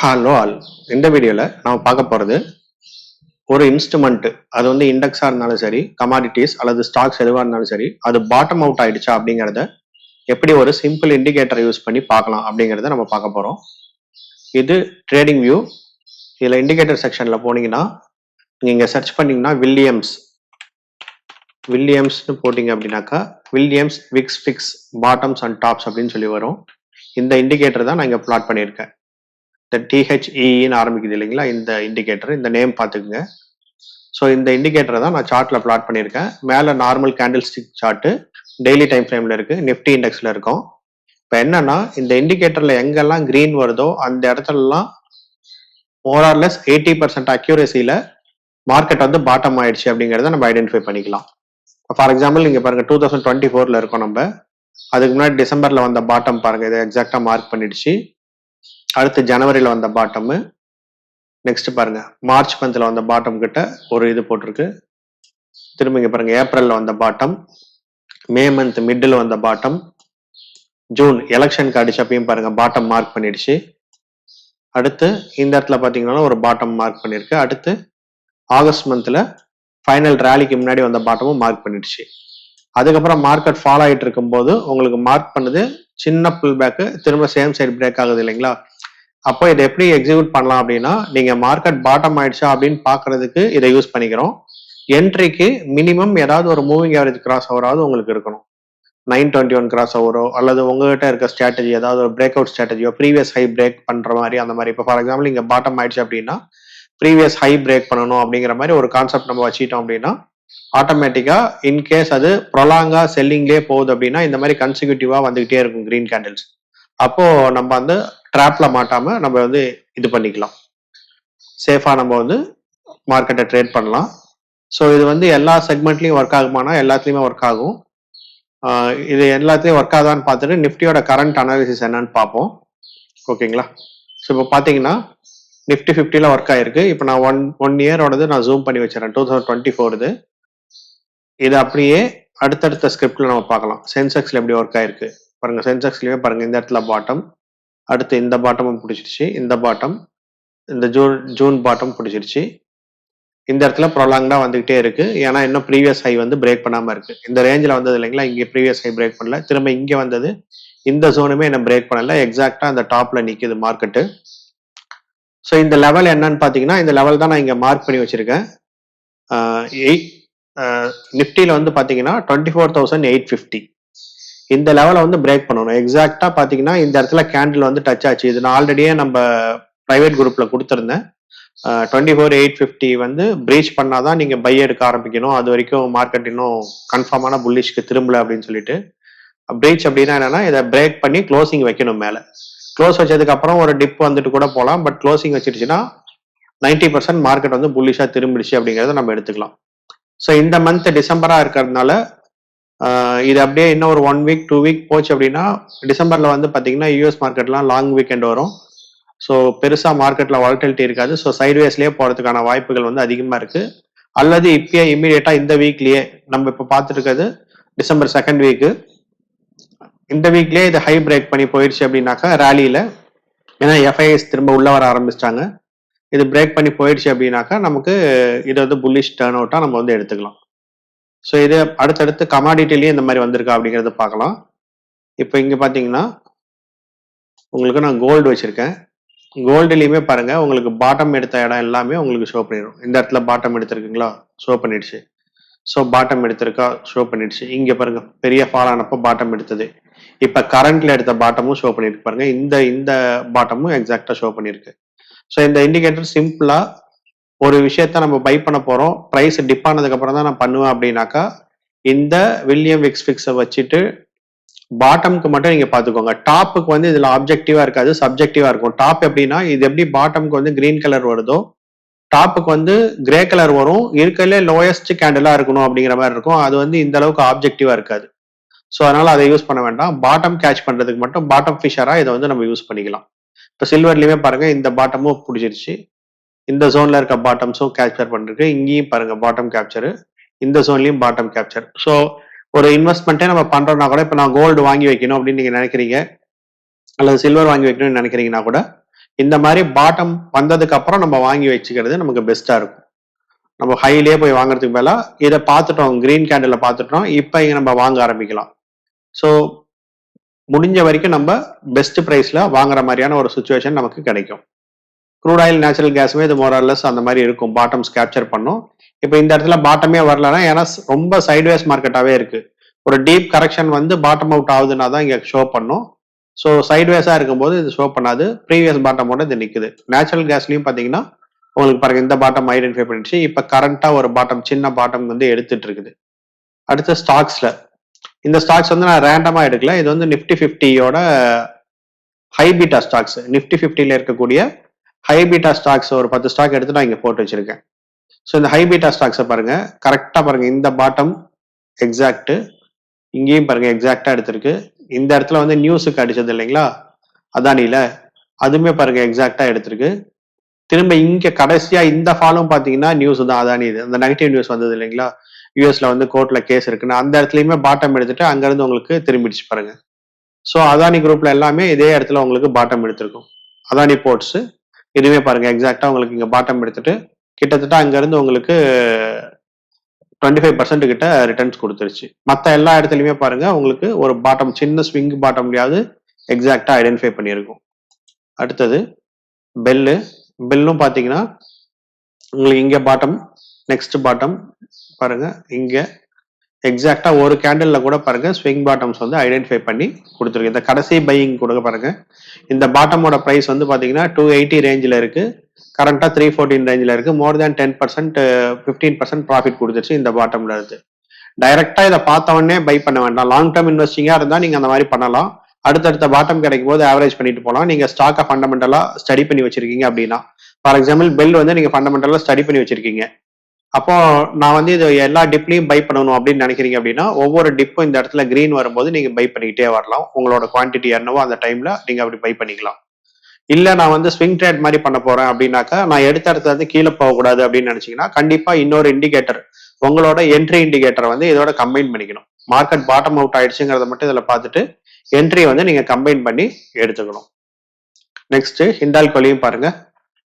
Hello all இந்த வீடியோவில் நம்ம பார்க்க போகிறது ஒரு இன்ஸ்ட்ருமெண்ட் அது வந்து இண்டெக்ஸாக இருந்தாலும் சரி கமாடிட்டிஸ் அல்லது ஸ்டாக்ஸ் எதுவாக இருந்தாலும் சரி அது பாட்டம் அவுட் ஆயிடுச்சா அப்படிங்கிறத எப்படி ஒரு சிம்பிள் இண்டிகேட்டரை யூஸ் பண்ணி பார்க்கலாம் அப்படிங்கிறத நம்ம பார்க்க போகிறோம் இது ட்ரேடிங் வியூ இதில் இண்டிகேட்டர் செக்ஷனில் போனீங்கன்னா நீங்கள் சர்ச் பண்ணீங்கன்னா வில்லியம்ஸ் வில்லியம்ஸ்னு போட்டிங்க அப்படின்னாக்கா Williams VIX fix bottoms and tops அப்படின்னு சொல்லி வரும். இந்த இண்டிகேட்டர் தான் நான் இங்கே பிளாட் பண்ணியிருக்கேன். இந்த டிஹெச்இன்னு ஆரம்பிக்குது இல்லைங்களா? இந்த இண்டிகேட்டர் இந்த நேம் பார்த்துக்குங்க. ஸோ இந்த இண்டிகேட்டரை தான் நான் சார்ட்டில் பிளாட் பண்ணியிருக்கேன். மேலே normal candlestick chart daily time ஃப்ரேமில் இருக்குது நிஃப்டி இண்டெக்ஸில் இருக்கும். இப்போ என்னன்னா இந்த இண்டிகேட்டரில் எங்கெல்லாம் க்ரீன் வருதோ அந்த இடத்துலலாம் ஓவரால்லெஸ் எயிட்டி பர்சன்ட் அக்யூரேசியில் மார்க்கெட் வந்து பாட்டம் ஆயிடுச்சு அப்படிங்கிறத நம்ம ஐடென்டிஃபை பண்ணிக்கலாம். ஃபார் எக்ஸாம்பிள் இங்கே பாருங்க டூ தௌசண்ட் டுவெண்ட்டி ஃபோரில் இருக்கோம் நம்ம. அதுக்கு முன்னாடி டிசம்பரில் வந்த பாட்டம் பாருங்க இதை எக்ஸாக்டாக மார்க் பண்ணிடுச்சு. அடுத்து ஜனவரியில் வந்த பாட்டமு நெக்ஸ்ட் பாருங்க. மார்ச் மந்த்தில் வந்த பாட்டம் கிட்ட ஒரு இது போட்டிருக்கு. திரும்ப இங்கே பாருங்க ஏப்ரலில் வந்த பாட்டம் மே மந்த் மிடில் வந்த பாட்டம் ஜூன் எலெக்ஷனுக்கு அடிச்சப்பையும் பாருங்க பாட்டம் மார்க் பண்ணிடுச்சு. அடுத்து இந்த இடத்துல பார்த்தீங்கன்னா ஒரு பாட்டம் மார்க் பண்ணியிருக்கு அடுத்து ஆகஸ்ட் மந்த்தில் ஃபைனல் ரேலிக்கு முன்னாடி வந்த பாட்டமும் மார்க் பண்ணிடுச்சு. அதுக்கப்புறம் மார்க்கெட் ஃபாலோ ஆகிட்டு இருக்கும்போது உங்களுக்கு மார்க் பண்ணது சின்ன புல் பேக்கு திரும்ப சேம் சைடு பிரேக் ஆகுது இல்லைங்களா? அப்போ இதை எப்படி எக்ஸிக்யூட் பண்ணலாம் அப்படின்னா நீங்க மார்க்கெட் பாட்டம் ஆயிடுச்சா அப்படின்னு பாக்குறதுக்கு இதை யூஸ் பண்ணிக்கிறோம். என்ட்ரிக்கு மினிமம் ஏதாவது ஒரு மூவிங் ஆவரேஜ் கிராஸ் ஓவராவது உங்களுக்கு இருக்கணும். நைன் டுவெண்ட்டி ஒன் கிராஸ் ஓவரோ அல்லது உங்ககிட்ட இருக்க ஸ்ட்ராட்டஜி ஏதாவது ஒரு பிரேக் அவுட் ஸ்ட்ராட்டஜியோ ப்ரீவியஸ் ஹை பிரேக் பண்ற மாதிரி அந்த மாதிரி. இப்போ ஃபார் எக்ஸாம்பிள் இங்க பாட்டம் ஆயிடுச்சு அப்படின்னா ப்ரீவியஸ் ஹை பிரேக் பண்ணணும் அப்படிங்கிற மாதிரி ஒரு கான்செப்ட் நம்ம வச்சுட்டோம் அப்படின்னா ஆட்டோமேட்டிக்கா இன்கேஸ் அது ப்ரொலாங்கா செல்லிங்லேயே போகுது அப்படின்னா இந்த மாதிரி கன்சிக்யூட்டிவா வந்துகிட்டே இருக்கும் கிரீன் கேண்டில்ஸ் அப்போ நம்ம வந்து ட்ராப்ல மாட்டாம நம்ம வந்து இது பண்ணிக்கலாம். சேஃபா நம்ம வந்து மார்க்கெட்டை ட்ரேட் பண்ணலாம். ஸோ இது வந்து எல்லா செக்மெண்ட்லையும் ஒர்க் ஆகுமானா எல்லாத்துலேயுமே ஒர்க் ஆகும். இது எல்லாத்துலேயும் ஒர்க் ஆகுதான்னு பார்த்துட்டு நிஃப்டியோட கரண்ட் அனாலிசிஸ் என்னன்னு பார்ப்போம். ஓகேங்களா ஸோ இப்போ பார்த்தீங்கன்னா நிஃப்டி ஃபிஃப்டியில் ஒர்க் ஆயிருக்கு. இப்போ நான் ஒன் ஒன் இயரோடது நான் ஜூம் பண்ணி வச்சிடறேன். டூ தௌசண்ட் டுவெண்ட்டி ஃபோர்து இது அப்படியே அடுத்தடுத்த ஸ்கிரிப்டில் நம்ம பார்க்கலாம். சென்செக்ஸில் எப்படி ஒர்க் ஆயிருக்கு? பாருங்கள் சென்செக்ஸ்லயே பாருங்கள் இந்த இடத்துல பாட்டம் அடுத்து இந்த பாட்டமும் பிடிச்சிருச்சு. இந்த பாட்டம் இந்த ஜூன் ஜூன் பாட்டம் பிடிச்சிருச்சு. இந்த இடத்துல ப்ரொலாங்டா வந்துகிட்டே இருக்கு. ஏன்னா இன்னும் ப்ரீவியஸ் ஹை வந்து பிரேக் பண்ணாம இருக்கு. இந்த ரேஞ்சில் வந்தது இல்லைங்களா? இங்கே ப்ரீவியஸ் ஹை பிரேக் பண்ணல. திரும்ப இங்கே வந்தது. இந்த ஜோனுமே என்ன பிரேக் பண்ணல. எக்ஸாக்டா அந்த டாப்ல நிற்குது மார்க்கெட்டு ஸோ இந்த லெவல் என்னன்னு பார்த்தீங்கன்னா இந்த லெவல் தான் நான் இங்கே மார்க் பண்ணி வச்சிருக்கேன். எயிட் நிஃப்டியில் வந்து பார்த்தீங்கன்னா twenty four thousand eight fifty இந்த லெவலை வந்து பிரேக் பண்ணணும். எக்ஸாக்டாக பார்த்தீங்கன்னா இந்த இடத்துல கேண்டில் வந்து டச் ஆச்சு. இது நான் ஆல்ரெடியே நம்ம ப்ரைவேட் குரூப்பில் கொடுத்துருந்தேன். டுவெண்ட்டி ஃபோர் எயிட் ஃபிஃப்டி வந்து பிரீச் பண்ணாதான் நீங்கள் பை எடுக்க ஆரம்பிக்கணும். அது வரைக்கும் மார்க்கெட் இன்னும் கன்ஃபார்மான புல்லிஷ்க்கு திரும்பல அப்படின்னு சொல்லிட்டு. பிரீச் அப்படின்னா என்னன்னா இதை பிரேக் பண்ணி க்ளோசிங் வைக்கணும் மேலே. க்ளோஸ் வச்சதுக்கு அப்புறம் ஒரு டிப் வந்துட்டு கூட போகலாம் பட் க்ளோசிங் வச்சிருச்சுன்னா நைன்டி பர்சன்ட் மார்க்கெட் வந்து புல்லிஷா திரும்பிடுச்சு அப்படிங்கிறத நம்ம எடுத்துக்கலாம். ஸோ இந்த மந்த் டிசம்பரா இருக்கிறதுனால இது அப்படியே இன்னும் ஒரு ஒன் வீக் டூ வீக் போச்சு அப்படின்னா டிசம்பர்ல வந்து பாத்தீங்கன்னா யூஎஸ் மார்க்கெட்லாம் லாங் வீக்கெண்ட் வரும். ஸோ பெருசா மார்க்கெட்ல வாலட்டிலிட்டி இருக்காது. ஸோ சைட்வேஸ்லயே போறதுக்கான வாய்ப்புகள் வந்து அதிகமா இருக்கு. அல்லது இப்பயே இம்மீடியட்டா இந்த வீக்லயே நம்ம இப்போ பார்த்துருக்கிறது டிசம்பர் செகண்ட் வீக்கு இந்த வீக்லயே இது ஹை பிரேக் பண்ணி போயிடுச்சு அப்படின்னாக்கா ரேலியில ஏன்னா எஃப்ஐஎஸ் திரும்ப உள்ள வர ஆரம்பிச்சிட்டாங்க. இது பிரேக் பண்ணி போயிடுச்சு அப்படின்னாக்கா நமக்கு இது வந்து புல்லிஷ் டேர்ன் அவுட்டா நம்ம வந்து எடுத்துக்கலாம். ஸோ இது அடுத்தடுத்து கமாடிட்டிலேயே இந்த மாதிரி வந்திருக்கா அப்படிங்கிறத பார்க்கலாம். இப்போ இங்கே பார்த்தீங்கன்னா உங்களுக்கு நான் கோல்டு வச்சுருக்கேன். கோல்டுலேயுமே பாருங்கள் உங்களுக்கு பாட்டம் எடுத்த இடம் எல்லாமே உங்களுக்கு ஷோ பண்ணிடும் இந்த இடத்துல பாட்டம் எடுத்துருக்குங்களா? ஷோ பண்ணிடுச்சு. ஸோ பாட்டம் எடுத்திருக்கா? ஷோ பண்ணிடுச்சு. இங்கே பாருங்கள் பெரிய ஃபால் ஆனப்போ பாட்டம் எடுத்தது. இப்போ கரண்ட்டில் எடுத்த பாட்டமும் ஷோ பண்ணியிருக்கு பாருங்கள் இந்த இந்த பாட்டமும் எக்ஸாக்டாக ஷோ பண்ணியிருக்கு. ஸோ இந்த இண்டிகேட்டர் சிம்பிளாக ஒரு விஷயத்த நம்ம பை பண்ண போறோம். ப்ரைஸ் டிப் ஆனதுக்கு அப்புறம் தான் நான் பண்ணுவேன் அப்படின்னாக்கா இந்த வில்லியம் விக்ஸ் ஃபிக்ஸை வச்சுட்டு பாட்டம்க்கு மட்டும் நீங்க பாத்துக்கோங்க டாப்புக்கு வந்து இதுல ஆப்ஜெக்டிவா இருக்காது சப்ஜெக்டிவா இருக்கும். டாப் எப்படின்னா இது எப்படி பாட்டம்க்கு வந்து கிரீன் கலர் வருதோ டாப்புக்கு வந்து கிரே கலர் வரும். இருக்கல லோயஸ்ட் கேண்டலா இருக்கணும் அப்படிங்கிற மாதிரி இருக்கும். அது வந்து இந்த அளவுக்கு ஆப்ஜெக்டிவா இருக்காது. ஸோ அதனால அதை யூஸ் பண்ண வேண்டாம். பாட்டம் கேட்ச் பண்றதுக்கு மட்டும் பாட்டம் ஃபிஷரா இதை வந்து நம்ம யூஸ் பண்ணிக்கலாம். இப்போ சில்வர்லயுமே பாருங்க இந்த பாட்டமும் பிடிச்சிருச்சு. இந்த ஜோன்ல இருக்க பாட்டம்ஸும் கேப்சர் பண்ணிருக்கு. இங்கேயும் பாருங்க பாட்டம் கேப்சரு இந்த ஜோன்லயும் பாட்டம் கேப்சர் ஸோ ஒரு இன்வெஸ்ட்மெண்ட்டே நம்ம பண்றோம்னா கூட இப்போ நான் கோல்டு வாங்கி வைக்கணும் அப்படின்னு நீங்க நினைக்கிறீங்க அல்லது சில்வர் வாங்கி வைக்கணும்னு நினைக்கிறீங்கன்னா கூட இந்த மாதிரி பாட்டம் வந்ததுக்கு அப்புறம் நம்ம வாங்கி வச்சுக்கிறது நமக்கு பெஸ்டா இருக்கும். நம்ம ஹைலயே போய் வாங்குறதுக்கு மேல இதை பார்த்துட்டோம் கிரீன் கேண்டில் பார்த்துட்டோம் இப்போ இங்க நம்ம வாங்க ஆரம்பிக்கலாம். ஸோ முடிஞ்ச வரைக்கும் நம்ம பெஸ்ட் ப்ரைஸ்ல வாங்குற மாதிரியான ஒரு சுச்சுவேஷன் நமக்கு கிடைக்கும். க்ரூட் ஆயில் நேச்சுரல் கேஸுமே இது மோரல்லஸ் அந்த மாதிரி இருக்கும். பாட்டம்ஸ் கேப்சர் பண்ணும். இப்போ இந்த இடத்துல பாட்டமே வரலன்னா ஏன்னா ரொம்ப சைட்வேஸ் மார்க்கெட்டாவே இருக்கு. ஒரு டீப் கரெக்ஷன் வந்து பாட்டம் அவுட் ஆகுதுன்னா தான் இங்க ஷோ பண்ணும். ஸோ சைட்வேஸா இருக்கும்போது இது ஷோ பண்ணாது. ப்ரீவியஸ் பாட்டமோட இது நிற்குது நேச்சுரல் கேஸ்லயும் பாத்தீங்கன்னா உங்களுக்கு பாருங்க இந்த பாட்டம் ஐடென்டிஃபை பண்ணிடுச்சு. இப்போ கரண்டா ஒரு பாட்டம் சின்ன பாட்டம் வந்து எடுத்துட்டு இருக்குது. அடுத்து ஸ்டாக்ஸ்ல இந்த ஸ்டாக்ஸ் வந்து நான் ரேண்டமா எடுக்கல. இது வந்து நிஃப்டி ஃபிஃப்டியோட ஹைபீட்டா ஸ்டாக்ஸ் நிஃப்டி ஃபிஃப்டியில் இருக்கக்கூடிய ஹைபீட்டா ஸ்டாக்ஸ் ஒரு பத்து ஸ்டாக் எடுத்து நான் இங்கே போட்டு வச்சிருக்கேன். ஸோ இந்த ஹைபீட்டா ஸ்டாக்ஸை பாருங்க. கரெக்டாக பாருங்க. இந்த பாட்டம் எக்ஸாக்ட் இங்கேயும் பாருங்க. எக்ஸாக்டாக எடுத்திருக்கு. இந்த இடத்துல வந்து நியூஸுக்கு அடிச்சது இல்லைங்களா? அதானில அதுவுமே பாருங்க. எக்ஸாக்டா எடுத்திருக்கு. திரும்ப இங்க கடைசியா இந்த ஃபாலும் பாத்தீங்கன்னா நியூஸ் தான். அதானி இது. அந்த நெகட்டிவ் நியூஸ் வந்தது இல்லைங்களா? யூஎஸ்ல வந்து கோர்ட்ல கேஸ் இருக்குன்னு. அந்த இடத்துலயுமே பாட்டம் எடுத்துட்டு அங்க இருந்து உங்களுக்கு திரும்பிடுச்சு பாருங்க. ஸோ அதானி குரூப்ல எல்லாமே இதே இடத்துல உங்களுக்கு பாட்டம் எடுத்திருக்கும். அதானி போர்ட்ஸ் இதுவே பாருங்க எக்ஸாக்டா உங்களுக்கு இங்க பாட்டம் எடுத்துட்டு கிட்டத்தட்ட அங்க இருந்து உங்களுக்கு டுவெண்ட்டி ஃபைவ் பர்சன்ட் கிட்ட ரிட்டர்ன்ஸ் கொடுத்துருச்சு. மற்ற எல்லா இடத்துலயுமே பாருங்க உங்களுக்கு ஒரு பாட்டம் சின்ன ஸ்விங் பாட்டம்லையாவது எக்ஸாக்டா ஐடென்டிஃபை பண்ணியிருக்கும். அடுத்தது பெல்லு பெல்லும் பாத்தீங்கன்னா உங்களுக்கு இங்க பாட்டம் நெக்ஸ்ட் பாட்டம் பாருங்க இங்க எக்ஸாக்டா ஒரு கேண்டில்ல கூட பாருங்க ஸ்விங் பாட்டம்ஸ் வந்து ஐடென்டிஃபை பண்ணி கொடுத்துருக்கு இந்த கடைசி பையிங் கொடுக்க பாருங்க. இந்த பாட்டமோட ப்ரைஸ் வந்து பாத்தீங்கன்னா டூ எயிட்டி ரேஞ்சில் இருக்கு. கரண்டா த்ரீ ஃபோர்டீன் ரேஞ்சில் இருக்கு. More than ten percent fifteen percent profit கொடுத்துருச்சு இந்த பாட்டம்ல இருந்து. டைரக்டா இதை பார்த்த உடனே பை பண்ண வேண்டாம். லாங் டேர்ம் இன்வெஸ்டிங்கா இருந்தா நீங்க அந்த மாதிரி பண்ணலாம். அடுத்தடுத்த பாட்டம் கிடைக்கும் போது ஆவரேஜ் பண்ணிட்டு போகலாம் நீங்க ஸ்டாக்கை ஃபண்டமெண்டலா ஸ்டடி பண்ணி வச்சிருக்கீங்க அப்படின்னா. ஃபார் எக்ஸாம்பிள் பெல் வந்து நீங்க ஃபண்டமெண்டலா ஸ்டடி பண்ணி வச்சிருக்கீங்க. அப்போ நான் வந்து இது எல்லா டிப்லையும் பை பண்ணணும் அப்படின்னு நினைக்கிறீங்க அப்படின்னா ஒவ்வொரு டிப்பும் இந்த இடத்துல கிரீன் வரும்போது நீங்க பை பண்ணிக்கிட்டே வரலாம். உங்களோட குவான்டிட்டி என்னவோ அந்த டைம்ல நீங்க அப்படி பை பண்ணிக்கலாம். இல்ல நான் வந்து ஸ்விங் ட்ரேட் மாதிரி பண்ண போறேன் அப்படின்னாக்கா நான் எடுத்த இடத்துல இருந்து கீழே போகக்கூடாது அப்படின்னு நினைச்சீங்கன்னா கண்டிப்பா இன்னொரு இண்டிகேட்டர் உங்களோட என்ட்ரி இண்டிகேட்டர் வந்து இதோட கம்பைன் பண்ணிக்கணும். மார்க்கெட் பாட்டம் அவுட் ஆயிடுச்சுங்கிறத மட்டும் இதுல பார்த்துட்டு என்ட்ரி வந்து நீங்க கம்பைன் பண்ணி எடுத்துக்கணும். நெக்ஸ்ட் ஹிண்டால் கொலியும் பாருங்க.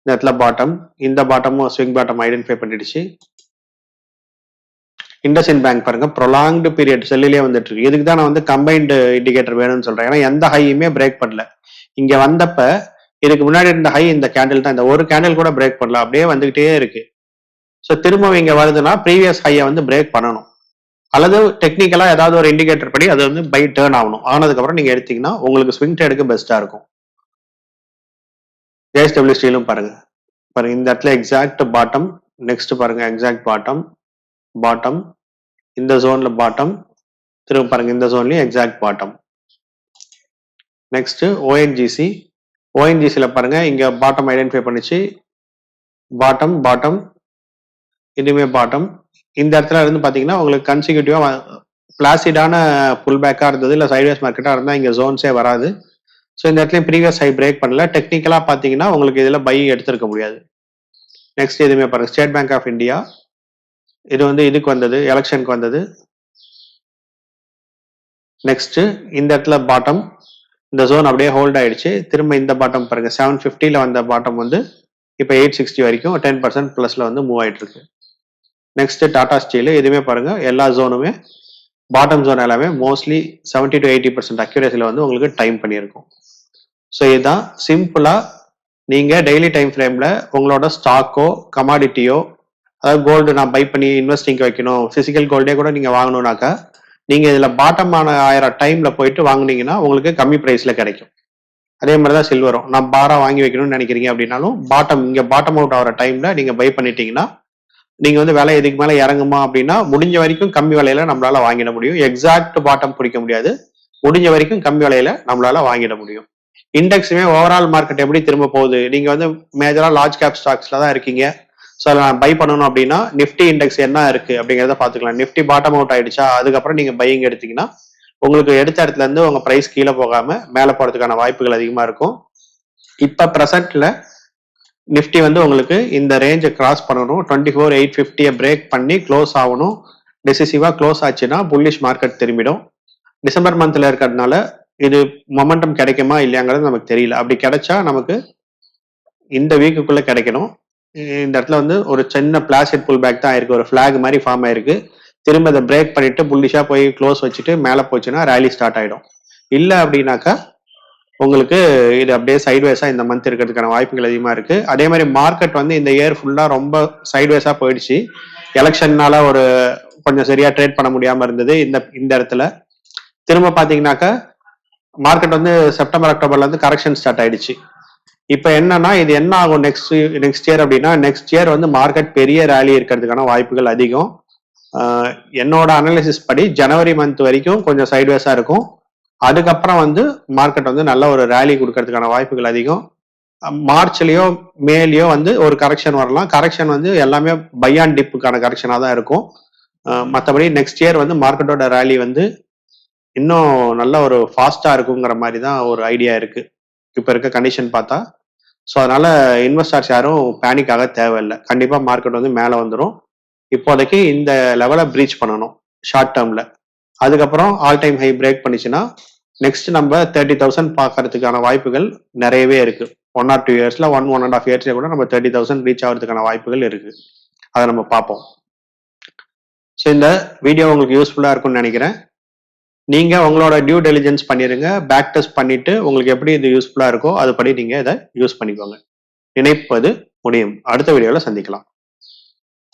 இந்த இடத்துல பாட்டம் இந்த பாட்டமும் ஸ்விங் பாட்டம் ஐடென்டிஃபை பண்ணிடுச்சு. இண்டஸ்இன் பேங்க் பாருங்க. ப்ரொலாங்டு பீரியட் செல்லிலே வந்துட்டு இருக்கு இதுக்கு தான் நான் வந்து கம்பைன்டு இண்டிகேட்டர் வேணும்னு சொல்றேன். ஏன்னா எந்த ஹையுமே பிரேக் பண்ணல. இங்க வந்தப்ப இதுக்கு முன்னாடி இருந்த ஹை இந்த கேண்டில் தான். இந்த ஒரு கேண்டில் கூட பிரேக் பண்ணல. அப்படியே வந்துகிட்டே இருக்கு. ஸோ திரும்ப இங்க வருதுன்னா ப்ரீவியஸ் ஹையை வந்து பிரேக் பண்ணணும். அல்லது டெக்னிக்கலா ஏதாவது ஒரு இண்டிகேட்டர் படி அது வந்து பை டேர்ன் ஆகணும். ஆனதுக்கப்புறம் நீங்க எடுத்தீங்கன்னா உங்களுக்கு ஸ்விங் ட்ரேடுக்கு பெஸ்டா இருக்கும். ஜேஎஸ்டபிள்யூ ஸ்டீலும் பாருங்க. பாருங்க இந்த இடத்துல எக்ஸாக்ட் பாட்டம் நெக்ஸ்ட் பாருங்க எக்ஸாக்ட் பாட்டம் பாட்டம் இந்த ஜோன்ல பாட்டம் திரும்ப பாருங்க இந்த ஜோன்லயும் எக்ஸாக்ட் பாட்டம் நெக்ஸ்ட் ஓஎன்ஜிசி ஓஎன்ஜிசியில் பாருங்க இங்க பாட்டம் ஐடென்டிஃபை பண்ணிச்சு. பாட்டம் பாட்டம் இதுவுமே பாட்டம் இந்த இடத்துல இருந்து பாத்தீங்கன்னா உங்களுக்கு கன்சிக்யூட்டிவா பிளாசிடான புல் பேக்கா இருந்தது இல்ல சைட்வேஸ் மார்க்கெட்டா இருந்தா இங்க ஜோன்ஸே வராது. ஸோ இந்த இடத்துல ப்ரீவியஸ் ஹை பிரேக் பண்ணல. டெக்னிக்கலா பாத்தீங்கன்னா உங்களுக்கு இதுல பை எடுத்திருக்க முடியாது. நெக்ஸ்ட் எதுவுமே பாருங்க ஸ்டேட் பேங்க் ஆஃப் இந்தியா இது வந்து இதுக்கு வந்தது எலெக்ஷனுக்கு வந்தது. நெக்ஸ்ட் இந்த இடத்துல பாட்டம் இந்த ஜோன் அப்படியே ஹோல்ட் ஆயிடுச்சு. திரும்ப இந்த பாட்டம் பாருங்க செவன் ஃபிஃப்டியில் வந்த பாட்டம் வந்து இப்போ எயிட் சிக்ஸ்டி வரைக்கும் டென் பர்சன்ட் ப்ளஸ்ல வந்து மூவ் ஆயிட்டு இருக்கு நெக்ஸ்ட் டாடா ஸ்டீல் இதுவுமே பாருங்க எல்லா ஜோனுமே பாட்டம் ஜோன் எல்லாமே mostly seventy to eighty percent அக்யூரேசியில் வந்து உங்களுக்கு டைம் பண்ணியிருக்கும். ஸோ இதுதான் சிம்பிளாக நீங்கள் டெய்லி டைம் ஃப்ரேமில் உங்களோட ஸ்டாக்கோ கமாடிட்டியோ அதாவது கோல்டு நான் பை பண்ணி இன்வெஸ்டிங் வைக்கணும். பிசிக்கல் கோல்டே கூட நீங்க வாங்கணும்னாக்கா நீங்க இதுல பாட்டம் ஆன ஆயிரம் டைம்ல போயிட்டு வாங்குனீங்கன்னா உங்களுக்கு கம்மி பிரைஸ்ல கிடைக்கும். அதே மாதிரி தான் சில்வரும் நான் பாரா வாங்கி வைக்கணும்னு நினைக்கிறீங்க அப்படின்னாலும் பாட்டம் இங்கே பாட்டம் அவுட் ஆகிற டைம்ல நீங்க பை பண்ணிட்டீங்கன்னா நீங்க வந்து விலை இதுக்கு மேலே இறங்குமா அப்படின்னா முடிஞ்ச வரைக்கும் கம்மி விலையில நம்மளால வாங்கிட முடியும். எக்ஸாக்ட் பாட்டம் பிடிக்க முடியாது. முடிஞ்ச வரைக்கும் கம்மி விலையில நம்மளால வாங்கிட முடியும். இண்டெக்ஸுமே ஓவரால் மார்க்கெட் எப்படி திரும்ப போகுது? நீங்க வந்து மேஜரா லார்ஜ் கேப் ஸ்டாக்ஸ்ல தான் இருக்கீங்க. ஸோ நான் பை பண்ணணும் அப்படின்னா நிஃப்டி இண்டெக்ஸ் என்ன இருக்கு அப்படிங்கிறத பாத்துக்கலாம் நிஃப்டி பாட்டம் அவுட் ஆயிடுச்சா அதுக்கப்புறம் நீங்க பையிங் எடுத்தீங்கன்னா உங்களுக்கு எடுத்த இடத்துல இருந்து உங்க பிரைஸ் கீழே போகாம மேலே போறதுக்கான வாய்ப்புகள் அதிகமா இருக்கும். இப்ப ப்ரெசென்ட்ல நிஃப்டி வந்து உங்களுக்கு இந்த ரேஞ்சை கிராஸ் பண்ணணும். டுவெண்ட்டி ஃபோர் எயிட் ஃபிஃப்டியை பிரேக் பண்ணி க்ளோஸ் ஆகணும். டெசிசிவாக க்ளோஸ் ஆச்சுன்னா புல்லிஷ் மார்க்கெட் திரும்பிடும். டிசம்பர் மந்த்ல இருக்கிறதுனால இது மொமெண்டம் கிடைக்குமா இல்லையாங்கிறது நமக்கு தெரியல. அப்படி கிடைச்சா நமக்கு இந்த வீக்குக்குள்ள கிடைக்கணும். இந்த இடத்துல வந்து ஒரு சின்ன பிளாஸ்டிக் புல் பேக் தான் ஆயிருக்கு ஒரு ஃபிளாக் மாதிரி ஃபார்ம் ஆயிருக்கு. திரும்ப அதை பிரேக் பண்ணிட்டு புல்லிஷா போய் க்ளோஸ் வச்சுட்டு மேலே போச்சுன்னா ரேலி ஸ்டார்ட் ஆயிடும். இல்லை அப்படின்னாக்கா உங்களுக்கு இது அப்படியே சைட்வேஸா இந்த மந்த் இருக்கிறதுக்கான வாய்ப்புகள் அதிகமா இருக்கு. அதே மாதிரி மார்க்கெட் வந்து இந்த இயர் ஃபுல்லா ரொம்ப சைட்வேஸா போயிடுச்சு. எலெக்ஷன்னால ஒரு கொஞ்சம் சரியா ட்ரேட் பண்ண முடியாம இருந்தது இந்த இந்த இடத்துல. திரும்ப பாத்தீங்கன்னாக்கா மார்க்கெட் வந்து செப்டம்பர் அக்டோபர்ல இருந்து கரெக்ஷன் ஸ்டார்ட் ஆயிடுச்சு. இப்போ என்னன்னா இது என்ன ஆகும் நெக்ஸ்ட் நெக்ஸ்ட் இயர் அப்படின்னா நெக்ஸ்ட் இயர் வந்து மார்க்கெட் பெரிய ரேலி இருக்கிறதுக்கான வாய்ப்புகள் அதிகம். என்னோட அனாலிசிஸ் படி ஜனவரி மந்த் வரைக்கும் கொஞ்சம் சைட்வேஸா இருக்கும். அதுக்கப்புறம் வந்து மார்க்கெட் வந்து நல்ல ஒரு ரேலி கொடுக்கறதுக்கான வாய்ப்புகள் அதிகம். மார்ச்லயோ மேலேயோ வந்து ஒரு கரெக்ஷன் வரலாம். கரெக்ஷன் வந்து எல்லாமே பையான் டிப்புக்கான கரெக்ஷனாக தான் இருக்கும். மற்றபடி நெக்ஸ்ட் இயர் வந்து மார்க்கெட்டோட ரேலி வந்து இன்னும் நல்ல ஒரு ஃபாஸ்டா இருக்குங்கிற மாதிரி தான் ஒரு ஐடியா இருக்கு. இப்போ இருக்க கண்டிஷன் பார்த்தா. ஸோ அதனால இன்வெஸ்டர்ஸ் யாரும் பேனிக்காக தேவையில்லை. கண்டிப்பாக மார்க்கெட் வந்து மேலே வந்துடும் இப்போதைக்கு இந்த லெவலை ப்ரீச் பண்ணணும் ஷார்ட் டேர்மில் அதுக்கப்புறம் ஆல் டைம் ஹை பிரேக் பண்ணிச்சுன்னா நெக்ஸ்ட் நம்ம தேர்ட்டி தௌசண்ட் பார்க்கறதுக்கான வாய்ப்புகள் நிறையவே இருக்கு. ஒன் ஆர் டூ இயர்ஸ்ல ஒன் ஒன் அண்ட் ஆஃப் இயர்ஸ்ல கூட நம்ம தேர்ட்டி தௌசண்ட் ரீச் ஆகிறதுக்கான வாய்ப்புகள் இருக்கு. அதை நம்ம பார்ப்போம். ஸோ இந்த வீடியோ உங்களுக்கு யூஸ்ஃபுல்லாக இருக்கும்னு நினைக்கிறேன். நீங்க உங்களோட டியூ டெலிஜென்ஸ் பண்ணிருங்க. பேக் டெஸ்ட் பண்ணிட்டு உங்களுக்கு எப்படி இது யூஸ்ஃபுல்லா இருக்கோ அதுபடி நீங்க இதை யூஸ் பண்ணிக்கோங்க. நினைப்பது முடியும். அடுத்த வீடியோல சந்திக்கலாம்.